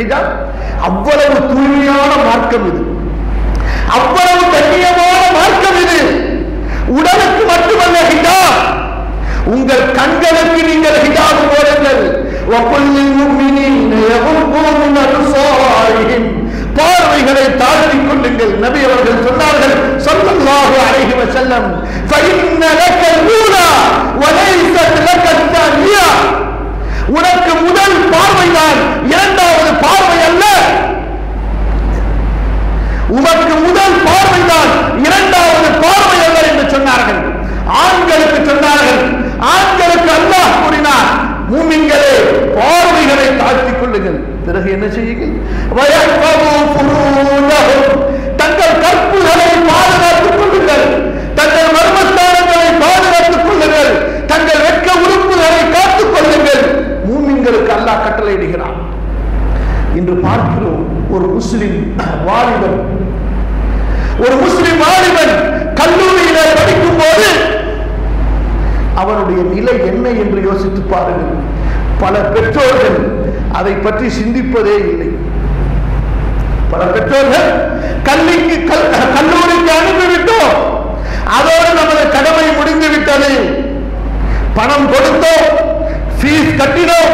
ஹிஜாப் அவ்வளவு தூய்மையான மார்க்கம் இது. அவ்வளவு கண்ணியமான மார்க்கம் இது. உடலுக்கு மட்டுமல்ல ஹிஜாப். உங்கள் கண்களுக்கு நீங்கள் ஹிஜாப் போடுங்கள். பார்வைகளை தாழ்த்திக் கொள்ளுங்கள். நபி அவர்கள் சொன்னார்கள் சொல்லல்லாஹு அலைஹி வஸல்லம் ஃபைன்ன லக்க நூலா வலைஸத் லக்க தானியா உனக்கு முதல் பார்வைதான் இரண்டாவது பார்வை அல்ல. உனக்கு முதல் பார்வைதான் இரண்டாவது பார்வை அல்ல என்று சொன்னார்கள். ஆண்களுக்கு சொன்னார்கள். ஆண்களுக்கு அல்லாஹ் கூறினார் மூமிங்களே பார்வைகளை தாழ்த்திக் கொள்ளுங்கள். பிறகு என்ன செய்யுங்கள்? தங்கள் கற்புகளை பாதுகாத்துக் கொள்ளுங்கள் தங்கள் மர்மஸ்தானங்களை பாதுகாத்துக் கொள்ளுங்கள் தங்கள் வெட்க உறுப்புகளை காத்துக் கொள்ளுங்கள் மூமின்களுக்கு அல்லாஹ் கட்டளையிடுகிறான் இன்று பார்க்கிறோம் ஒரு முஸ்லிம் வாலிபன். ஒரு முஸ்லிம் வாலிபன் கல்லூரியில படிக்கும் போது அவனுடைய நிலை என்ன என்று யோசித்து பாருங்கள். பல பெற்றோர்கள் அதை பற்றி சிந்திப்பதே இல்லை. பல பெற்றோர்கள் கல்விக்கு கல்லூரிக்கு அனுப்பிவிட்டோம். அதோடு நமது கடமை முடிந்து விட்டது பணம் கொடுத்தோம். ஃபீஸ் கட்டினோம்.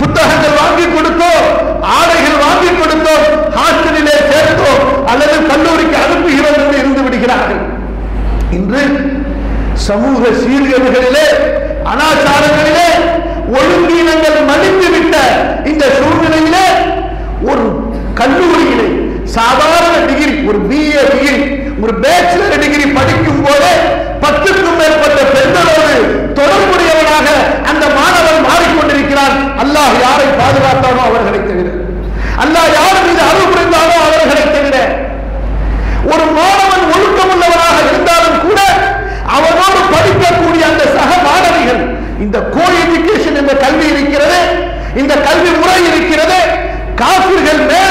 புத்தகங்கள் வாங்கி கொடுத்தோம் ஆடைகள் வாங்கி கொடுத்தோம் ஹாஸ்டலிலே சேர்த்தோம் அல்லது கல்லூரிக்கு அனுப்புகிறோம் என்று இருந்து விடுகிறார்கள். இன்று சமூக சீர்கேடுகளிலே அனாச்சாரங்களிலே ஒழுங்கீனங்கள் மலிந்து விட்ட இந்த சூழ்நிலையிலே ஒரு கல்லூரியிலே சாதாரண டிகிரி ஒரு பிஏ டிகிரி ஒரு பேச்சுலர் டிகிரி படிக்கும் போதே பத்துக்கும் மேற்பட்ட பெண்களோடு தொடர்புடையவனாக அந்த மாணவன் மாறிக்கொண்டிருக்கிறான் அல்லாஹ் யாரை பாதுகாத்தானோ அவர்களை தவிர அல்லாஹ் யார் மீது அருள் புரிந்தானோ அவர்களை தவிர ஒரு மாணவன் ஒழுக்கமுள்ளவனாக இருந்தாலும் கூட அவனோடு படிக்கக்கூடிய அந்த சக மாணவிகள் இந்த கோ எஜுகேஷன் என்ற கல்வி இருக்கிறது இந்த கல்வி முறை இருக்கிறது. காபிர்கள் மேல்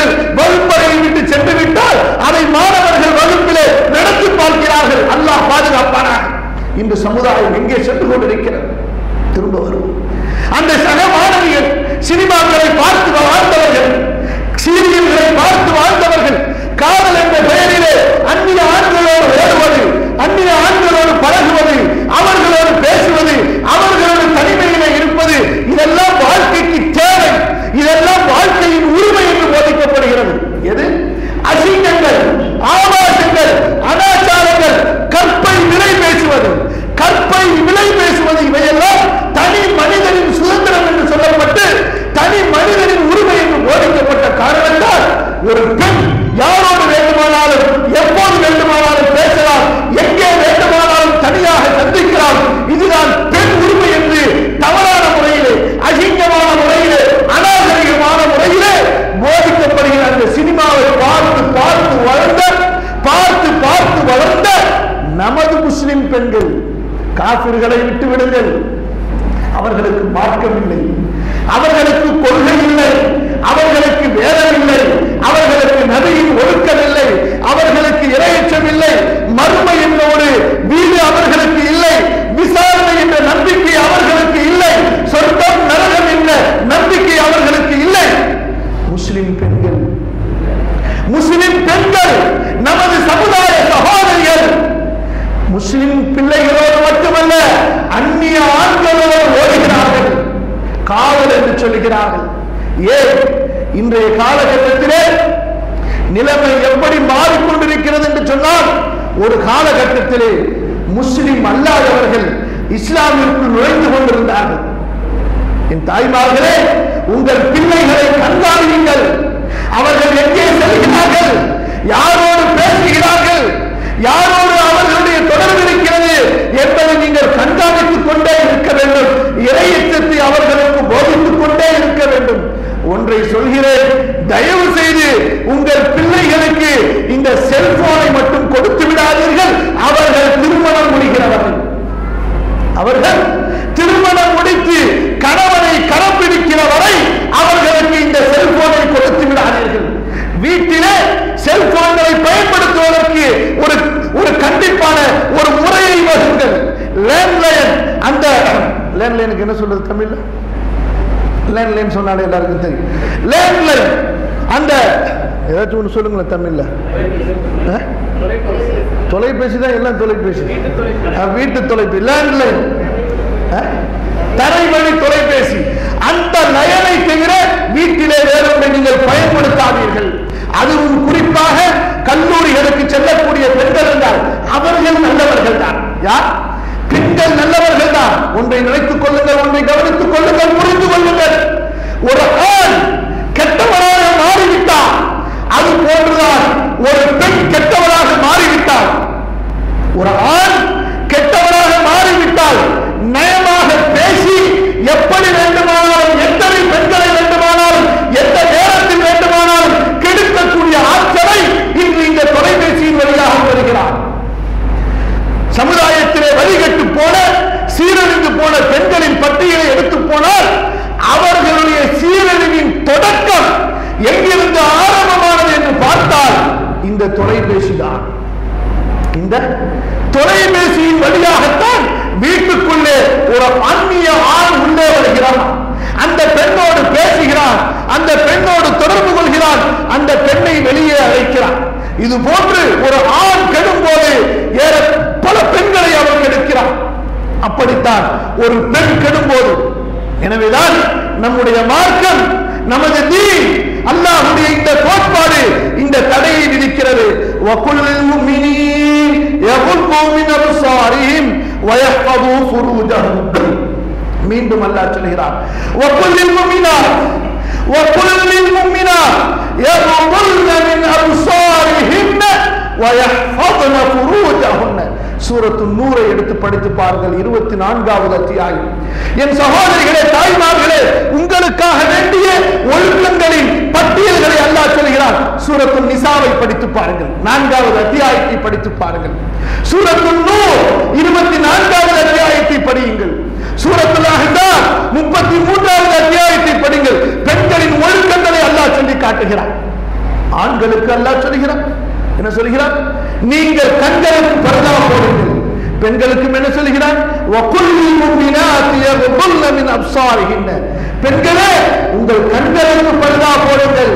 ஆசிரியர்கள் வகுப்பறையை விட்டு சென்று விட்டால் அதை மாணவர்கள் வகுப்பிலே நடத்தி பார்க்கிறார்கள். அல்லாஹ் பாதுகாப்பானாக. இன்று சமுதாயம் எங்கே சென்று கொண்டிருக்கிறது? திரும்ப வருவோம் அந்த சக மாணவியர் சினிமாக்களை பார்த்து வாழ்ந்தவர்கள் சீரியல்களை பார்த்து வாழ்ந்தவர்கள் காதல் என்ற பெயரிலே அந்நிய விட்டு விடுங்கள் அவர்களுக்கு மார்க்கம் இல்லை அவர்களுக்கு கொள்கை இல்லை அவர்களுக்கு வேதம் இல்லை அவர்களுக்கு நபியின் ஒழுக்கம் இல்லை அவர்களுக்கு இரையச்சம் இல்லை மறுமை என்ற ஒரு வீடு அவர்களுக்கு இல்லை விசாரணை என்ற நம்பிக்கை அவர்களுக்கு இல்லை சொர்க்கம் நரகம் என்ற நம்பிக்கை அவர்களுக்கு இல்லை முஸ்லிம் பெண்கள் முஸ்லிம் பெண்கள் நமது சமுதாய சகோதரிகள் முஸ்லிம் பிள்ளைகளோடு மட்டுமல்ல அந்நிய ஆண்களோடு ஓடுகிறார்கள் காவல் ஏன்? இன்றைய காலகட்டத்திலே நிலைமை எப்படி மாறிக்கொண்டிருக்கிறது என்று சொன்னால் ஒரு காலகட்டத்திலே முஸ்லிம் அல்லாதவர்கள் இஸ்லாமிற்கு நுழைந்து கொண்டிருந்தார்கள். என் தாய்மார்களே உங்கள் பிள்ளைகளை கண்காணியுங்கள். அவர்கள் எங்கே செல்கிறார்கள்? யாரோடு பேசுகிறார்கள்? யாரோடு அவர்களுடைய தொடர்பு இருக்கிறது என்பதை நீங்கள் கண்காணித்துக் கொண்டே இருக்க வேண்டும். இறையச்சத்தை அவர்களுக்கு போதித்து வேண்டும். ஒன்றை சொல்கிறேன். தயவு செய்து உங்கள் பிள்ளைகளுக்கு இந்த செல்போனை மட்டும் கொடுத்து விடாதீர்கள். அவர்கள் திருமணம் முடிகிறவர்கள். அவர்கள் திருமணம் முடித்து கணவனை கரம் பிடிக்கிற வரை அவர்களுக்கு இந்த செல்போனை கொடுத்து விடாதீர்கள் வீட்டிலே செல்போன்களை பயன்படுத்துவதற்கு ஒரு ஒரு கண்டிப்பான ஒரு முறையை வகுங்கள் லேண்ட்லைன் அந்த லேண்ட்லைனுக்கு என்ன சொல்றது தமிழ்ல லேண்ட்லைன் சொன்னாலே எல்லாருக்கும் தெரியும். லேண்ட்லைன் அந்த ஏதாச்சும் ஒன்று சொல்லுங்களேன் தமிழ்ல. தொலைபேசி தான் எல்லாம் தொலைபேசி. வீட்டு தொலைபேசி. லேண்ட்லைன் தரைவழி தொலைபேசி. அந்த லயனை தவிர வீட்டிலே வேறொன்றை நீங்கள் பயன்படுத்தாதீர்கள். அதுவும் குறிப்பாக கல்லூரிகளுக்கு செல்லக்கூடிய பெண்கள் என்றால் அவர்கள் நல்லவர்கள் தான். யார்? பெண்கள் நல்லவர்கள் தான். ஒன்றை நினைத்துக் கொள்ளுங்கள் ஒன்றை கவனித்துக் கொள்ளுங்கள் புரிந்து கொள்ளுங்கள். ஒரு ஆண் கெட்டவராக மாறிவிட்டார் அது போன்றுதான் ஒரு பெண் கெட்டவராக மாறிவிட்டார் ஒரு ஆண் கெட்டவராக மாறிவிட்டால் நயமாக பேசி எப்படி வேண்டுமானாலும் எத்தனை பெண்களை வேண்டுமானாலும் எந்த நேரத்தில் வேண்டுமானாலும் கெடுக்கக்கூடிய ஆட்களை இன்று இந்த தொலைபேசியின் வழியாக வருகிறார் சமுதாயத்திலே வழிகட்டு போன சீரழிந்து போன பெண்களின் பட்டியலை எடுத்து போனால் அவர்களுடைய சீரழிவின் தொடக்கம் எங்கிருந்து ஆரம்பமானது என்று பார்த்தால் இந்த தொலைபேசி தான் இந்த தொலைபேசியின் வழியாகத்தான் வீட்டுக்குள்ளே ஒரு ஆன்மீக ஆண் உள்ளே வருகிறான் அந்த பெண்ணோடு பேசுகிறான் அந்த பெண்ணோடு தொடர்பு கொள்கிறான் அந்த பெண்ணை வெளியே அழைக்கிறான் இது போன்று ஒரு ஆண் கெடும் போது ஏற பல பெண்களை அவன் கெடுக்கிறான் அப்படித்தான் ஒரு பெண் கெடும் போது எனவேதான் நம்முடைய மார்க்கம் நமது நீ அல்லாஹுடைய இந்த கோட்பாடு இந்த தடையை விதிக்கிறது يغضوا من أبصارهم ويحفظوا فروجهم. مين بمن لا تلهران وكل المؤمنات وكل المؤمنات يغضن من أبصارهن ويحفظن فروجهن. சூரத்து நூரை எடுத்து படித்து பாருங்கள். இருபத்தி நான்காவது அத்தியாயம். என் சகோதரிகளே தாய்மார்களே உங்களுக்காக வேண்டிய ஒழுக்கங்களின் பட்டியல்களை அல்லாஹ் சொல்கிறார் சூரத்து நிசாவை படித்து பாருங்கள். நான்காவது அத்தியாயத்தை படித்து பாருங்கள். சூரத்து நூர் இருபத்தி நான்காவது அத்தியாயத்தை படியுங்கள். சூரத்துலாக முப்பத்தி மூன்றாவது அத்தியாயத்தை படிங்கள் பெண்களின் ஒழுக்கங்களை அல்லாஹ் சொல்லி காட்டுகிறார் ஆண்களுக்கு அல்லாஹ் சொல்கிறார் என்ன சொல்கிறார் நீங்கள் கண்களுக்கு பிறந்த பெண்களுக்கும் என்ன சொல்கிறான் வகுல்லில் பெண்களே உங்கள் கண்களுக்கு பழுதா போடுங்கள்.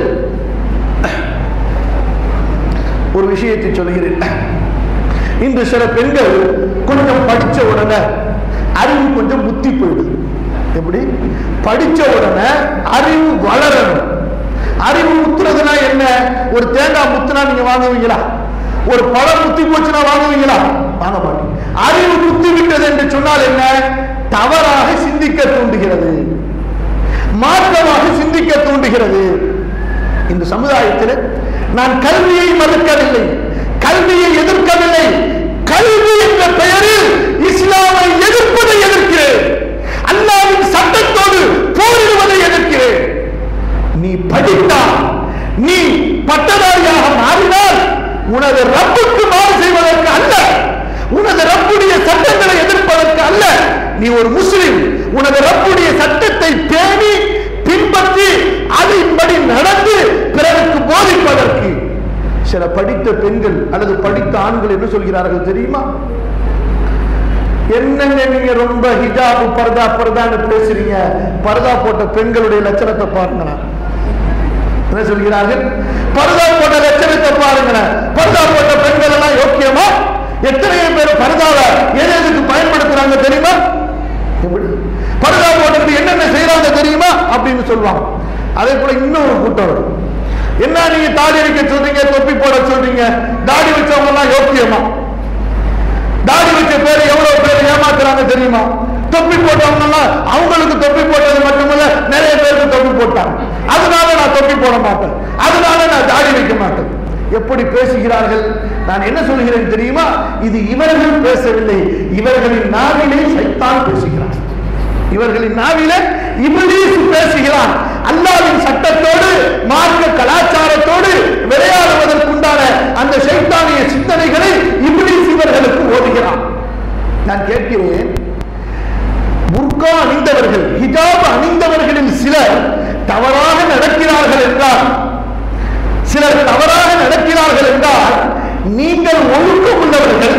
ஒரு விஷயத்தை சொல்கிறேன் இன்று சில பெண்கள் கொஞ்சம் படிச்ச உடனே அறிவு கொஞ்சம் புத்தி போயிடுது. எப்படி? படிச்ச உடனே அறிவு வளரணும். அறிவு முத்துறதுனா என்ன? ஒரு தேங்காய் முத்துனா நீங்க வாங்குவீங்களா? ஒரு பழம் முத்தி போச்சுன்னா வாங்குவீங்களா? வாங்க மாட்டீங்க அறிவு முத்திவிட்டது என்று சொன்னால் என்ன? தவறாக சிந்திக்க தூண்டுகிறது. மாற்றமாக சிந்திக்க தூண்டுகிறது. இந்த சமுதாயத்தில் நான் கல்வியை மறுக்கவில்லை. கல்வியை எதிர்க்கவில்லை. கல்வி என்ற பெயரில் இஸ்லாமை எதிர்ப்பதை எதிர்க்கிறேன். அல்லாவின் சட்டத்தோடு போரிடுவதை எதிர்க்கிறேன். நீ படித்தால் நீ பட்டதாரியாக மாறினால் உனது ரப்புக்கு மாறு செய்வதற்கு அல்ல. உனது ரப்புடைய சட்டங்களை எதிர்ப்பதற்கு அல்ல. நீ ஒரு முஸ்லிம். உனது ரப்புடைய சட்டத்தை பேணி பின்பற்றி அதன்படி நடந்து பிறருக்கு போதிப்பதற்கு. சில படித்த பெண்கள் அல்லது படித்த ஆண்கள் என்ன சொல்கிறார்கள் தெரியுமா? என்னங்க நீங்க ரொம்ப ஹிஜாபு பர்தா பர்தான்னு பேசுறீங்க? பர்தா போட்ட பெண்களுடைய லட்சணத்தை பாருங்களேன். என்ன சொல்கிறார்கள்? பர்தா போட்ட லட்சணத்தை பாருங்களேன். பர்தா போட்ட பெண்கள் எல்லாம் யோக்கியமா? எத்தனையோ பேர் பரதால எது எதுக்கு பயன்படுத்துறாங்க தெரியுமா? எப்படி? பர்தா என்னென்ன செய்யறாங்க தெரியுமா? அப்படின்னு சொல்லுவாங்க. அதே போல இன்னொரு கூட்டம் வரும். என்ன நீங்க தாடி வைக்க சொல்றீங்க தொப்பி போட சொல்றீங்க? தாடி வச்சவங்க எல்லாம் யோக்கியமா? தாடி வச்ச பேர் எவ்வளவு பேர் ஏமாத்துறாங்க தெரியுமா? தொப்பி போட்டவங்க அவங்களுக்கு தொப்பி போட்டது மட்டுமல்ல நிறைய பேருக்கு தொப்பி போட்டாங்க. அதனால நான் தொப்பி போட மாட்டேன். அதனால நான் தாடி வைக்க மாட்டேன். எப்படி பேசுகிறார்கள்? நான் என்ன சொல்கிறேன் தெரியுமா? இது இவர்கள் பேசவில்லை. இவர்களின் நாவிலே சைத்தான் பேசுகிறார். இவர்களின் நாவிலே இபிலீஸ் பேசுகிறான் அல்லாவின் சட்டத்தோடு மார்க்க கலாச்சாரத்தோடு விளையாடுவதற்குண்டான அந்த சைத்தானிய சிந்தனைகளை இபிலீஸ் இவர்களுக்கு ஓதுகிறான் நான் கேட்கிறேன் புர்கா அணிந்தவர்கள் ஹிஜாப் அணிந்தவர்களில் சிலர் தவறாக நடக்கிறார்கள் என்றால் சிலர் தவறாக நடக்கிறார்கள் என்றால் நீங்கள் ஒழுக்கம் உள்ளவர்கள்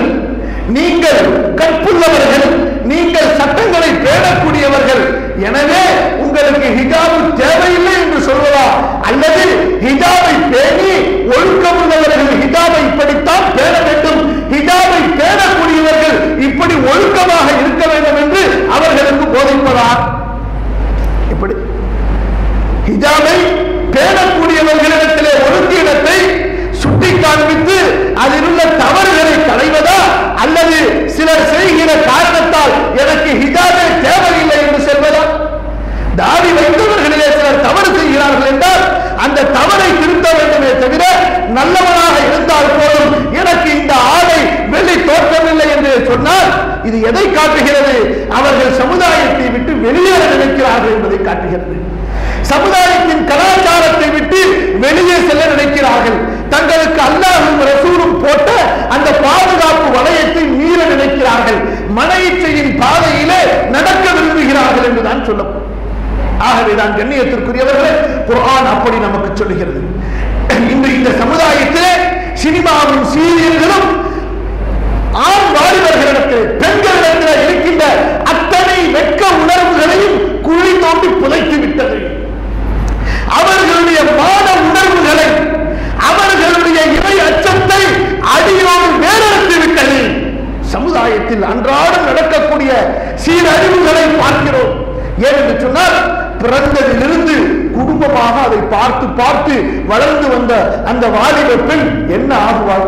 நீங்கள் கற்புள்ளவர்கள் நீங்கள் சட்டங்களை பேணக்கூடியவர்கள் எனவே உங்களுக்கு ஹிஜாபு தேவையில்லை என்று சொல்வதா அல்லது ஹிஜாபை பேணி ஒழுக்கம் உள்ளவர்கள் ஹிஜாபை இப்படித்தான் பேண வேண்டும் ஹிஜாபை பேணக்கூடியவர்கள் இப்படி ஒழுக்கமாக இருக்க வேண்டும் என்று அவர்களுக்கு போதிப்பதா இப்படி ஹிஜாபை பேணக்கூடியவர்களிடத்திலே ஒழுக்கீனத்தை சுட்டி காண்பித்து அதில் உள்ள தவறுகளை களைவதா அல்லது சிலர் செய்கிற காரணத்தால் எனக்கு ஹிஜாபே தேவையில்லை என்று சொல்வதா? தாடி வைத்தவர்களிலே சிலர் தவறு செய்கிறார்கள் என்றால் அந்த தவறை திருத்த வேண்டுமே தவிர நல்லவனாக இருந்தால் போதும். எனக்கு இந்த ஆடை வெளி தோற்றமில்லை என்று சொன்னால் இது எதை காட்டுகிறது? அவர்கள் சமுதாயத்தை விட்டு வெளியேற நினைக்கிறார்கள் என்பதை காட்டுகிறது. சமுதாயத்தின் கலாச்சாரத்தை விட்டு வெளியே செல்ல நினைக்கிறார்கள். தங்களுக்கு அல்லாஹும் ரசூலும் போட்ட அந்த பாதுகாப்பு வளையத்தை மீற நினைக்கிறார்கள். மன இச்சையின் பாதையிலே நடக்க விரும்புகிறார்கள் என்றுதான் சொல்லப்படும். ஆகவேதான் கண்ணியத்திற்குரியவர்களே குரான் அப்படி நமக்கு சொல்லுகிறது. இன்று இந்த சமுதாயத்திலே சினிமாவும் சீரியல்களும் ஆண் வாலிபர்களிடத்தில் பெண்களிடத்தில் இருக்கின்ற அத்தனை வெட்க உணர்வுகளையும் குழி தோண்டி புதைத்து விட்டது அவர்களுடைய மான உணர்வுகளை அவர்களுடைய இறை அச்சத்தை அடியோடு வேறறுத்து விட்டது சமுதாயத்தில் அன்றாடம் நடக்கக்கூடிய சீரழிவுகளை பார்க்கிறோம் ஏனென்று சொன்னால் பிறந்ததிலிருந்து குடும்பமாக அதை பார்த்து வளர்ந்து வந்த அந்த வாலிப பெண் என்ன ஆகுவாள்?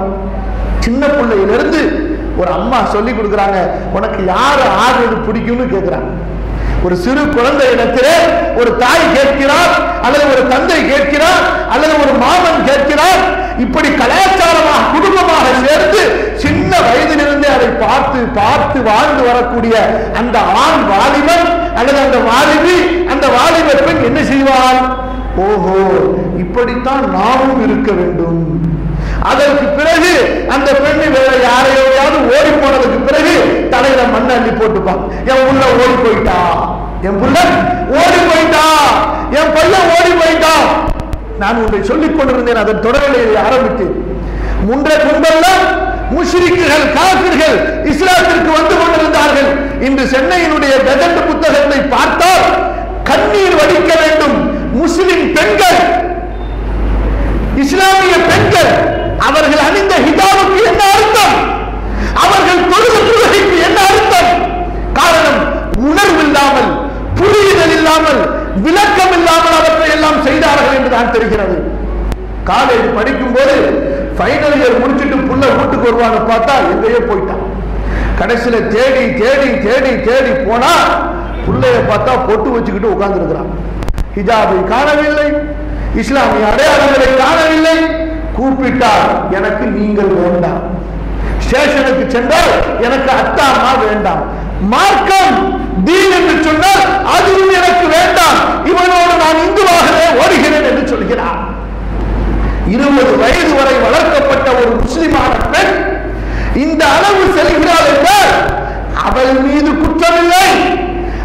சின்ன பிள்ளையிலிருந்து ஒரு அம்மா சொல்லி கொடுக்குறாங்க உனக்கு யார் ஆடுறது பிடிக்கும்னு கேட்கிறாங்க ஒரு சிறு குழந்தை இடத்திலே ஒரு தாய் கேட்கிறார் அல்லது ஒரு தந்தை கேட்கிறார் அல்லது ஒரு மாமன் கேட்கிறார். இப்படி கலாச்சாரமாக குடும்பமாக சேர்ந்து சின்ன வயதிலிருந்தே அதை பார்த்து பார்த்து வாழ்ந்து வரக்கூடிய அந்த ஆண் வாலிபன் அல்லது அந்த வாலிபி அந்த வாலிப பெண் என்ன செய்வான் ஓஹோ இப்படித்தான் நாமும் இருக்க வேண்டும். அதற்கு பிறகு அந்த பெண்ணு வேற யாரையோடையாவது ஓடி போனதுக்கு பிறகு தலையில மண்ணை அள்ளி போட்டுப்பான். என் உள்ள ஓடி போயிட்டா? என் புள்ள ஓடி போயிட்டா? என் பையன் ஓடி போயிட்டான் நான் உன்னை சொல்லிக் கொண்டிருந்தேன் அதன் தொடர்நிலையை ஆரம்பித்தேன். முன்ற கும்பல்ல முஷ்ரிக்குகள் காபிர்கள் இஸ்லாத்திற்கு வந்து கொண்டிருந்தார்கள். இன்று சென்னையினுடைய கஜண்ட் புத்தகத்தை பார்த்தால் கண்ணீர் வடிக்க வேண்டும். முஸ்லிம் பெண்கள் இஸ்லாமிய பெண்கள் அவர்கள் அணிந்த ஹிஜாபுக்கு என்ன அர்த்தம்? அவர்கள் தொழுத தொழுகைக்கு என்ன அர்த்தம்? காரணம் உணர்வு இல்லாமல் புரிதல் இல்லாமல் விளக்கம் இல்லாமல் அவற்றை எல்லாம் செய்தார்கள் என்று தான் தெரிகிறது. காலேஜ் படிக்கும் போது ஃபைனல் இயர் முடிச்சிட்டு புள்ள வீட்டுக்கு வருவான்னு பார்த்தா எங்கேயோ போயிட்டான். கடைசியில தேடி தேடி தேடி தேடி போனா புள்ளைய பார்த்தா பொட்டு வச்சுக்கிட்டு உட்கார்ந்து இருக்கிறான் ஹிஜாபை காணவில்லை இஸ்லாமிய அடையாளங்களை காணவில்லை. கூப்பிட்டார் எனக்கு நீங்கள் வேண்டாம். ஸ்டேஷனுக்கு சென்றால் எனக்கு அத்தாமா வேண்டாம். மார்க்கம் தீன் என்று சொன்னால் அதுவும் எனக்கு வேண்டாம். இவனோடு நான் இந்துவாகவே ஓடுகிறேன் என்று சொல்கிறார். இருபது வயது வரை வளர்க்கப்பட்ட ஒரு முஸ்லிமான பெண் இந்த அளவு செல்கிறாள் என்றால் அவள் மீது குற்றம்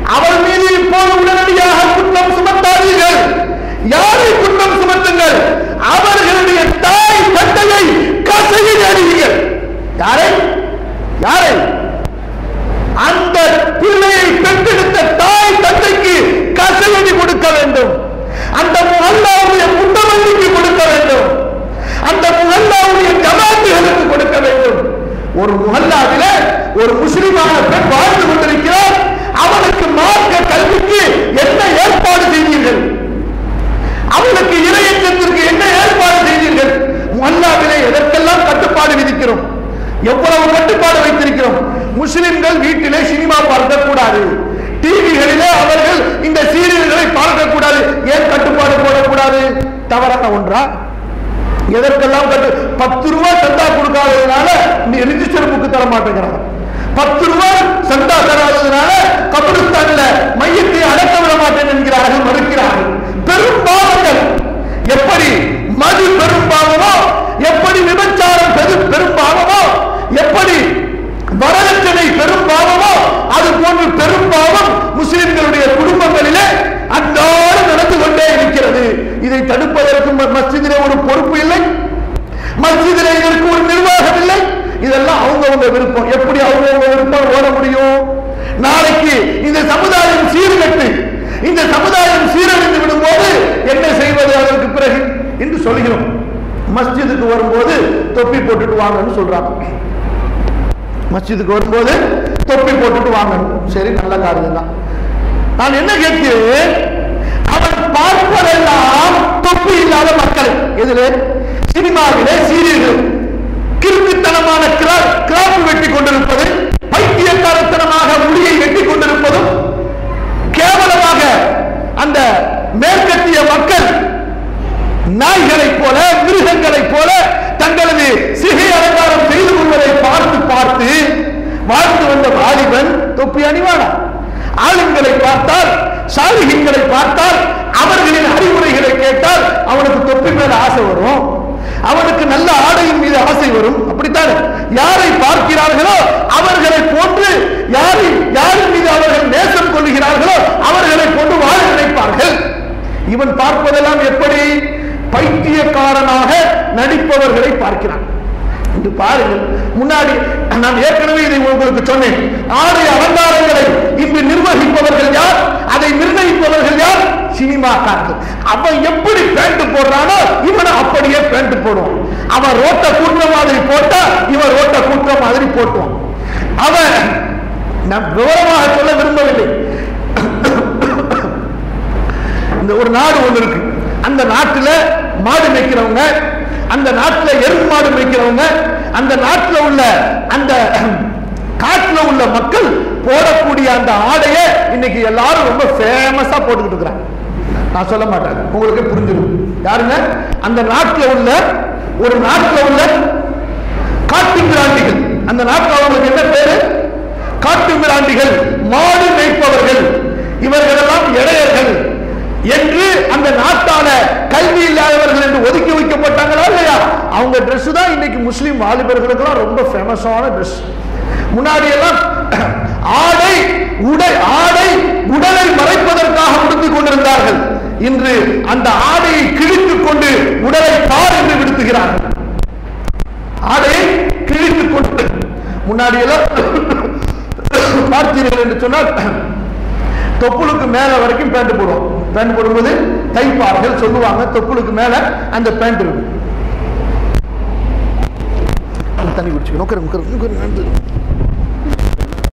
அவர் மீது இப்போது உடனடியாக குற்றம் சுமத்தாதீர்கள். யாரை குற்றம் சுமத்துங்கள்? அவர்களுடைய தாய் தந்தையை கசையில் அறிவீர்கள் யாரை? யாரை? அந்த பிள்ளையை பெற்றெடுத்த தாய் தந்தைக்கு கசையடி கொடுக்க வேண்டும். அந்த முகல்லாவுடைய முட்டமல்லிக்கு கொடுக்க வேண்டும். அந்த முகல்லாவுடைய ஜமாத்துகளுக்கு கொடுக்க வேண்டும். ஒரு முகல்லாவில ஒரு முஸ்லிமான பெண் வாழ்ந்து கொண்டிருக்கிறார். மார்க்க என்ன ஏற்பாடு செய்தீர்கள்? அவர்களுக்கு இணையத்திற்கு என்ன ஏற்பாடு செய்தீர்கள்? மல்லாவிலே எதற்கெல்லாம் கட்டுப்பாடு விதிக்கிறோம்? எவ்வளவு கட்டுப்பாடு வைத்திருக்கிறோம்? முஸ்லிம்கள் வீட்டிலே சினிமா பார்க்க கூடாது டிவிகளிலே அவர்கள் இந்த சீரியல்களை பார்க்க கூடாது ஏன் கட்டுப்பாடு போடக்கூடாது? தவறான ஒன்றா? எதற்கெல்லாம் கட்டு பத்து ரூபாய் சந்தா கொடுக்காததுனால நீ ரிஜிஸ்டர் புக்கு தர மாட்டேங்கிறாங்க பத்து ரூபாய் சந்தா தராததுனால கபிரிஸ்தான்ல மையத்தை அடக்க விட மாட்டேன் என்கிறார்கள் மறுக்கிறார்கள் பெரும் பாவங்கள் எப்படி மது பெரும் பாவமோ எப்படி விபச்சாரம் பெரு பெரும் பாவமோ எப்படி வரதட்சணை பெரும் பாவமோ அது போன்று பெரும் பாவம் முஸ்லிம்களுடைய குடும்பங்களிலே அன்றாடம் நடந்து கொண்டே இருக்கிறது இதை தடுப்பதற்கு ம- மஸ்ஜிதிலே ஒரு பொறுப்பு இல்லை மஸ்ஜிதிலே இதற்கு ஒரு நிர்வாகம் இல்லை இதெல்லாம் அவங்கவங்க விருப்பம் எப்படி அவங்கவங்க விருப்பம் ஓட முடியும் நாளைக்கு இந்த சமுதாயம் சீர்கட்டு இந்த சமுதாயம் சீரழிந்து விடும்போது என்ன செய்வது அதற்கு பிறகு என்று சொல்கிறோம் மஸ்ஜிதுக்கு வரும்போது தொப்பி போட்டுட்டு வாங்கன்னு சொல்றாங்க மஸ்ஜிதுக்கு வரும்போது தொப்பி போட்டுட்டு வாங்கணும் சரி நல்ல காரியம் தான் நான் என்ன கேட்கிறேன் அவன் பார்ப்பதெல்லாம் தொப்பி இல்லாத மக்கள் எதிலே சினிமாவிலே சீரியல்கள் கிறுக்குத்தனமான கிரா- கிராப்பு வெட்டி கொண்டிருப்பது பைத்தியக்காரத்தனமாக முடியை வெட்டி கொண்டிருப்பதும் கேவலமாக அந்த மேற்கத்திய மக்கள் நாய்களைப் போல மிருகங்களைப் போல தங்களது சிகை அலங்காரம் செய்து கொள்வதை பார்த்து பார்த்து வாழ்ந்து வந்த வாலிபன் தொப்பி அணிவானா? ஆளுங்களை பார்த்தால் சாலிகங்களை பார்த்தால் அவர்களின் அறிவுரைகளை கேட்டால் அவனுக்கு தொப்பி மேல ஆசை வரும். அவனுக்கு நல்ல ஆடையின் மீது ஆசை வரும். அப்படித்தான் யாரை பார்க்கிறார்களோ அவர்களை போன்று யாரை யாரின் மீது அவர்கள் நேசம் கொள்கிறார்களோ அவர்களை கொண்டு வாழ நினைப்பார்கள். இவன் பார்ப்பதெல்லாம் எப்படி? பைத்தியக்காரனாக நடிப்பவர்களை பார்க்கிறான். இது பாருங்கள். முன்னாடி நான் ஏற்கனவே இதை உங்களுக்கு சொன்னேன். ஆடை அலங்காரங்களை இன்று நிர்வகிப்பவர்கள் யார்? அதை நிர்ணயிப்பவர்கள் யார்? சினிமாக்காரர்கள் அவன் எப்படி பேண்ட் போடுறானோ இவனை அப்படியே பேண்ட் போடுவான். அவன் ரோட்ட கூட்டுற மாதிரி போட்டா இவன் ரோட்ட கூட்டுற மாதிரி போட்டுவான். அவன் நான் விவரமாக சொல்ல விரும்பவில்லை. இந்த ஒரு நாடு ஒன்று இருக்கு. அந்த நாட்டுல மாடு மேய்க்கிறவங்க அந்த நாட்டுல எருமை மாடு மேய்க்கிறவங்க அந்த நாட்டுல உள்ள அந்த காட்டுல உள்ள மக்கள் போடக்கூடிய அந்த ஆடையை இன்னைக்கு எல்லாரும் ரொம்ப ஃபேமஸா போட்டுக்கிட்டு இருக்கிறாங்க. நான் சொல்ல மாட்டேன். உங்களுக்கு புரிஞ்சிடும். யாருங்க? அந்த நாட்டுல உள்ள ஒரு நாட்டுல உள்ள காட்டு பிராண்டிகள். அந்த நாட்டில் அவங்களுக்கு என்ன பேரு? காட்டு பிராண்டிகள். மாடு மேய்ப்பவர்கள். இவர்கள் எல்லாம் என்று அந்த நாட்டான கல்வி இல்லாதவர்கள் என்று ஒதுக்கி வைக்கப்பட்டாங்களா இல்லையா? அவங்க ட்ரெஸ் தான் இன்னைக்கு முஸ்லீம் வாலிபர்களுக்கெல்லாம் ரொம்ப ஃபேமஸான ட்ரெஸ் முன்னாடி எல்லாம் ஆடை உடை ஆடை உடலை மறைப்பதற்காக உடுத்திக் கொண்டிருந்தார்கள். இன்று அந்த ஆடையை கிழித்துக் கொண்டு உடலை பார் என்று விடுத்துகிறார்கள். ஆடையை கிழித்துக் கொண்டு. முன்னாடி எல்லாம் பார்த்தீர்கள் என்று சொன்னால் தொப்புளுக்கு மேல வரைக்கும் பேண்ட் போடுவோம். பேண்ட் போடும்போது தைப்பார்கள் சொல்லுவாங்க. தொப்புளுக்கு மேல அந்த பேண்ட் இருக்கும். தண்ணி குடிச்சுக்கணும்